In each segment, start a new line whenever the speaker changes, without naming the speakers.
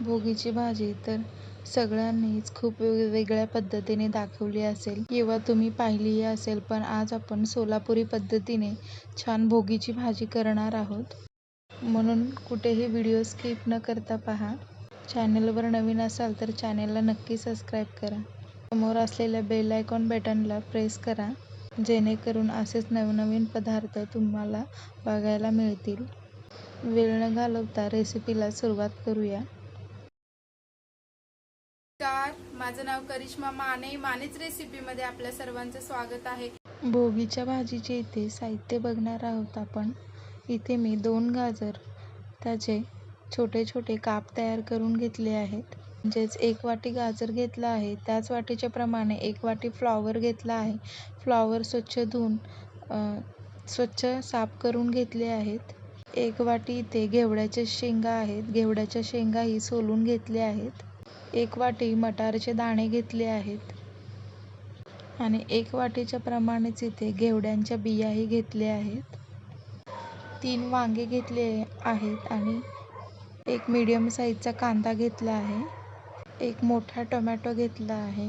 भोगीची भाजी तर सगळ्यांनीच खूप वेगवेगळ्या पद्धतीने दाखवली असेल. किंवा तुम्ही पाहिलीही असेल पण आज आपण सोलापुरी पद्धतीने छान भोगीची भाजी करणार आहोत. म्हणून कुठेही व्हिडिओ स्किप न करता पहा. चॅनलवर नवीन असाल तर चॅनलला नक्की सबस्क्राईब करा. समोर असलेल्या बेल आयकॉन बटनला प्रेस करा जेणेकरून असेच नवनवीन पदार्थ तुम्हाला बघायला मिळतील. वेळ न घालवता रेसिपीला सुरुवात करूया.
माझं नाव करिश्मा माने. मानेच रेसिपीमध्ये आपल्या सर्वांचं स्वागत आहे.
भोगीच्या भाजीचे इथे साहित्य बघणार आहोत आपण. इथे मी दोन गाजर त्याचे छोटे छोटे काप तयार करून घेतले आहेत. म्हणजेच एक वाटी गाजर घेतला आहे. त्याच वाटीच्या प्रमाणे एक वाटी फ्लॉवर घेतला आहे. फ्लॉवर स्वच्छ धुवून स्वच्छ साफ करून घेतले आहेत. एक वाटी इथे घेवड्याच्या शेंगा आहेत. घेवड्याच्या शेंगाही सोलून घेतल्या आहेत. एक वाटी मटारचे दाणे घेतले आहेत. आणि एक वाटीच्या प्रमाणेच इथे घेवड्यांच्या बियाही घेतल्या आहेत. तीन वांगे घेतले आहेत आणि एक मीडियम साईजचा कांदा घेतला आहे. एक मोठा टोमॅटो घेतला आहे.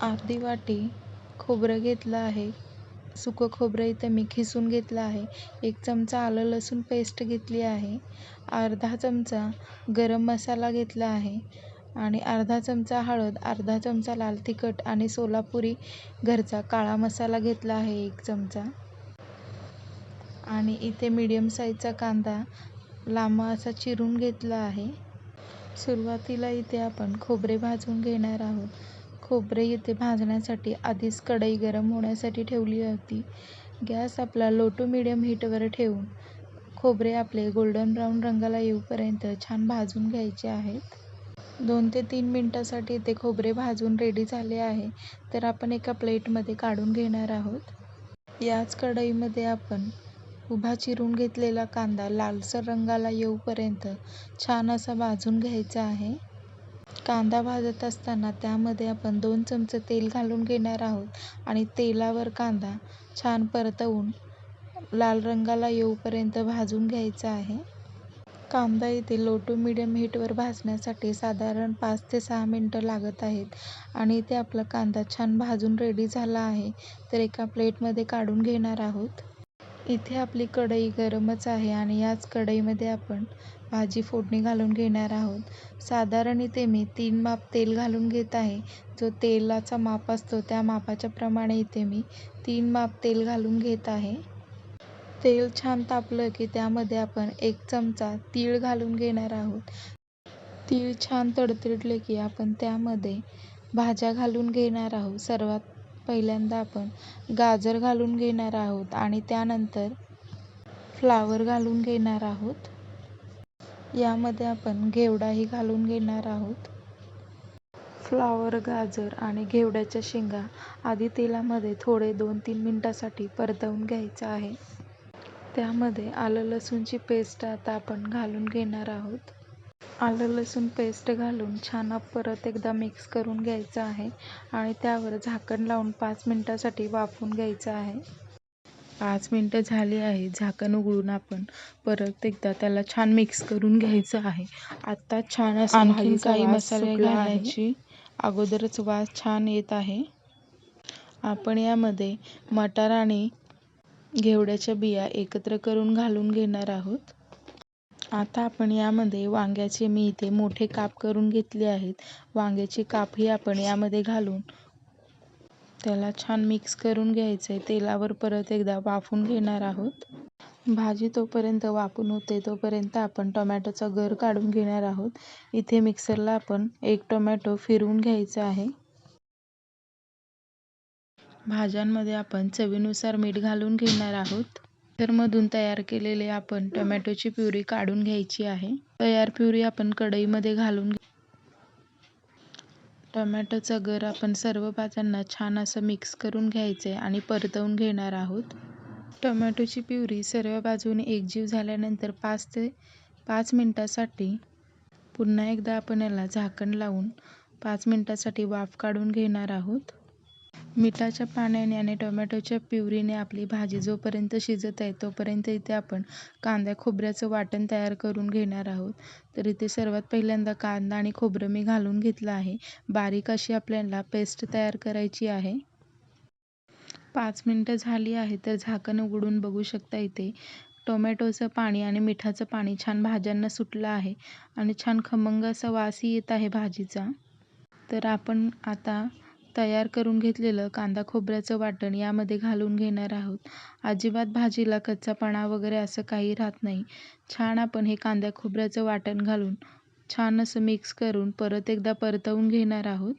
अर्धी वाटी खोबरं घेतलं आहे. सुकं खोबरं इथं मी खिसून घेतलं आहे. एक चमचा आलं लसूण पेस्ट घेतली आहे. अर्धा चमचा गरम मसाला घेतला आहे आणि अर्धा चमचा हळद अर्धा चमचा लाल तिखट आणि सोलापुरी घरचा काळा मसाला घेतला आहे एक चमचा. आणि इथे मीडियम साईजचा कांदा लांब असा चिरून घेतला आहे. सुरुवातीला इथे आपण खोबरे भाजून घेणार आहोत. खोबरे इथे भाजण्यासाठी आधीच कढई गरम होण्यासाठी ठेवली होती. गॅस आपला लो टू मिडियम हीटवर ठेवून खोबरे आपले गोल्डन ब्राऊन रंगाला येऊपर्यंत छान भाजून घ्यायचे आहेत. दोन ते तीन मिनटासाठी ते खोबरे भाजून रेडी झाले आहे. तर आपण एका प्लेटमध्ये काढून घेणार आहोत. याच कढईमध्ये आपण उभा चिरून घेतलेला कांदा लालसर रंगाला येऊपर्यंत छान असा भाजून घ्यायचा आहे. कांदा भाजत असताना त्यामध्ये आपण दोन चमचे तेल घालून घेणार आहोत आणि तेलावर कांदा छान परतवून लाल रंगाला येऊपर्यंत भाजून घ्यायचा आहे. कांदा इथे लो टू मिडियम हीटवर भाजण्यासाठी साधारण पाच ते सहा मिनटं लागत आहेत आणि इथे आपला कांदा छान भाजून रेडी झाला आहे. तर एका प्लेटमध्ये काढून घेणार आहोत. इथे आपली कढई गरमच आहे आणि याच कढईमध्ये आपण भाजी फोडणी घालून घेणार आहोत. साधारण इथे मी तीन माप तेल घालून घेत आहे. जो तेलाचा माप असतो त्या मापाच्या प्रमाणे इथे मी तीन माप तेल घालून घेत आहे. तेल छान तापलं की त्यामध्ये आपण एक चमचा तीळ घालून घेणार आहोत. तीळ छान तडतडले की आपण त्यामध्ये भाज्या घालून घेणार आहोत. सर्वात पहिल्यांदा आपण गाजर घालून घेणार आहोत आणि त्यानंतर फ्लावर घालून घेणार आहोत. यामध्ये आपण घेवडाही घालून घेणार आहोत. फ्लावर गाजर आणि घेवड्याच्या शेंगा आधी तेलामध्ये थोडे दोन तीन मिनटासाठी परतवून घ्यायचं आहे. त्यामध्ये आलं लसूणची पेस्ट आता आपण घालून घेणार आहोत. आलं लसूण पेस्ट घालून छान परत एकदा मिक्स करून घ्यायचं आहे आणि त्यावर झाकण लावून पाच मिनटासाठी वाफवून घ्यायचं आहे पाच मिनटं झाली आहे झाकण उघडून आपण परत एकदा त्याला छान मिक्स करून घ्यायचं आहे आत्ता छान भाजीचा
काही मसाले. घालायची.
अगोदरच वास छान येत आहे आपण यामध्ये मटार आणि घेवड्याच्या बिया एकत्र करून घालून घेणार आहोत आता आपण यामध्ये वांग्याचे मी इथे मोठे काप करून घेतले आहेत. वांग्याची कापही आपण यामध्ये घालून त्याला छान मिक्स करून घ्यायचं. आहे तेलावर परत एकदा वाफून घेणार आहोत. भाजी तोपर्यंत वाफून होते तोपर्यंत आपण टोमॅटोचा गर काढून घेणार आहोत. इथे मिक्सरला आपण एक टोमॅटो फिरवून घ्यायचा आहे. भाज्यांमध्ये आपण चवीनुसार मीठ घालून घेणार आहोत. मिक्सरमधून तयार केलेले आपण टोमॅटोची प्युरी काढून घ्यायची आहे. तयार प्युरी आपण कढईमध्ये घालून टोमॅटोचा गर आपण सर्व भाज्यांना छान असं मिक्स करून घ्यायचं आहे आणि परतवून घेणार आहोत. टोमॅटोची प्युरी सर्व बाजूने एकजीव झाल्यानंतर पाच ते पाच मिनटासाठी पुन्हा एकदा आपण याला झाकण लावून पाच मिनटासाठी वाफ काढून घेणार आहोत. मिठाच्या पाण्याने आणि टोमॅटोच्या प्युरीने आपली भाजी जोपर्यंत शिजत आहे तोपर्यंत इथे आपण कांदा खोबऱ्याचं वाटण तयार करून घेणार आहोत. तर इथे सर्वात पहिल्यांदा कांदा आणि खोबरं मी घालून घेतलं आहे. बारीक अशी आपल्याला पेस्ट तयार करायची आहे. पाच मिनटं झाली आहे तर झाकण उघडून बघू शकता इथे. टोमॅटोचं पाणी आणि मिठाचं पाणी छान भाज्यांना सुटलं आहे आणि छान खमंग असा वासही येत आहे भाजीचा. तर आपण आता तयार करून घेतलेलं कांदा खोबऱ्याचं वाटण यामध्ये घालून घेणार आहोत. अजिबात भाजीला कच्चापणा वगैरे असं काही राहत नाही. छान आपण हे कांदा खोबऱ्याचं वाटण घालून छान असं मिक्स करून परत एकदा परतवून घेणार आहोत.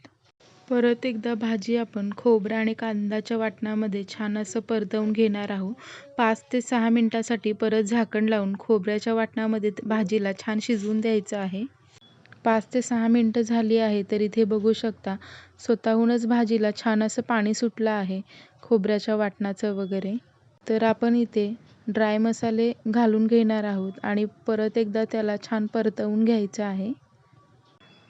परत एकदा भाजी आपण खोबरं आणि कांद्याच्या वाटणामध्ये छान असं परतवून घेणार आहोत. पाच ते सहा मिनटासाठी परत झाकण लावून खोबऱ्याच्या वाटणामध्ये भाजीला छान शिजवून द्यायचं आहे. पाच ते सहा मिनटं झाली आहे तर इथे बघू शकता स्वतःहूनच भाजीला छान असं पाणी सुटलं आहे खोबऱ्याच्या वाटणाचं वगैरे. तर आपण इथे ड्राय मसाले घालून घेणार आहोत आणि परत एकदा त्याला छान परतवून घ्यायचं आहे.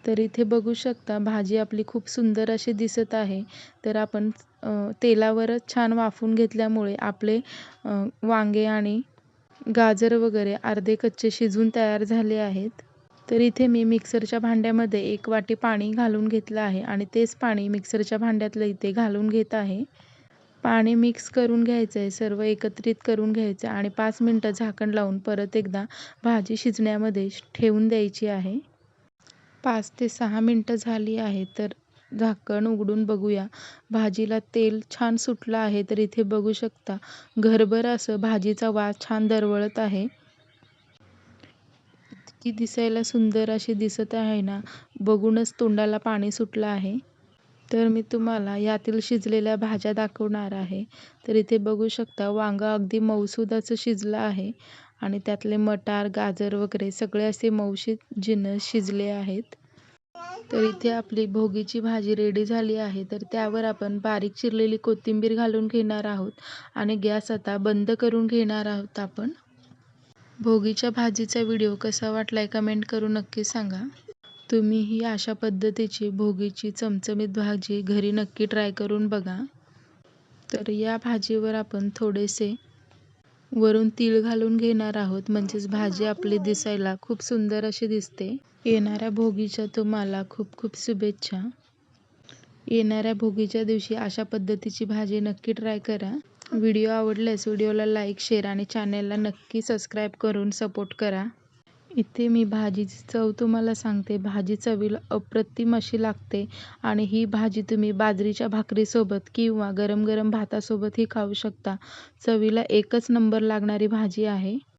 तर इथे बघू शकता भाजी आपली खूप सुंदर अशी दिसत आहे. तर आपण तेलावरच छान वाफून घेतल्यामुळे आपले वांगे आणि गाजर वगैरे अर्धे कच्चे शिजून तयार झाले आहेत. तर इथे मी मिक्सरच्या भांड्यामध्ये एक वाटी पाणी घालून घेतलं आहे आणि तेच पाणी मिक्सरच्या भांड्यातलं इथे घालून घेत आहे. पाणी मिक्स करून घ्यायचं आहे सर्व एकत्रित करून घ्यायचं आहे आणि पाच मिनटं झाकण लावून परत एकदा भाजी शिजण्यामध्ये ठेवून द्यायची आहे. पाच ते सहा मिनटं झाली आहे तर झाकण उघडून बघूया. भाजीला तेल छान सुटलं आहे तर इथे बघू शकता. घरभर असं भाजीचा वास छान दरवळत आहे. इतकी दिसायला सुंदर अशी दिसत आहे ना बघूनच तोंडाला पाणी सुटलं आहे. तर मी तुम्हाला यातील शिजलेल्या भाज्या दाखवणार आहे. तर इथे बघू शकता वांगा अगदी मऊसुदाचं शिजलं आहे आणि त्यातले मटार गाजर वगैरे सगळे असे मऊशीत जिनस शिजले आहेत. तर इथे आपली भोगीची भाजी रेडी झाली आहे. तर त्यावर आपण बारीक चिरलेली कोथिंबीर घालून घेणार आहोत आणि गॅस आता बंद करून घेणार आहोत आपण. भोगीच्या भाजीचा व्हिडिओ कसा वाटलाय कमेंट करून नक्की सांगा. तुम्हीही अशा पद्धतीची भोगीची चमचमीत भाजी घरी नक्की ट्राय करून बघा. तर या भाजीवर आपण थोडेसे वरून तीळ घालून घेणार आहोत. म्हणजेच भाजी आपली दिसायला खूप सुंदर अशी दिसते. येणाऱ्या भोगीच्या तुम्हाला खूप खूप शुभेच्छा. येणाऱ्या भोगीच्या दिवशी अशा पद्धतीची भाजी नक्की ट्राय करा. व्हिडिओ आवडल्यास व्हिडिओला लाईक शेअर आणि चॅनलला नक्की सबस्क्राईब करून सपोर्ट करा. इथे मी भाजीची चव तुम्हाला सांगते. भाजी चवीला अप्रतिम अशी लागते आणि ही भाजी तुम्ही बाजरीच्या भाकरीसोबत किंवा गरम गरम भातासोबतही खाऊ शकता. चवीला एकच नंबर लागणारी भाजी आहे.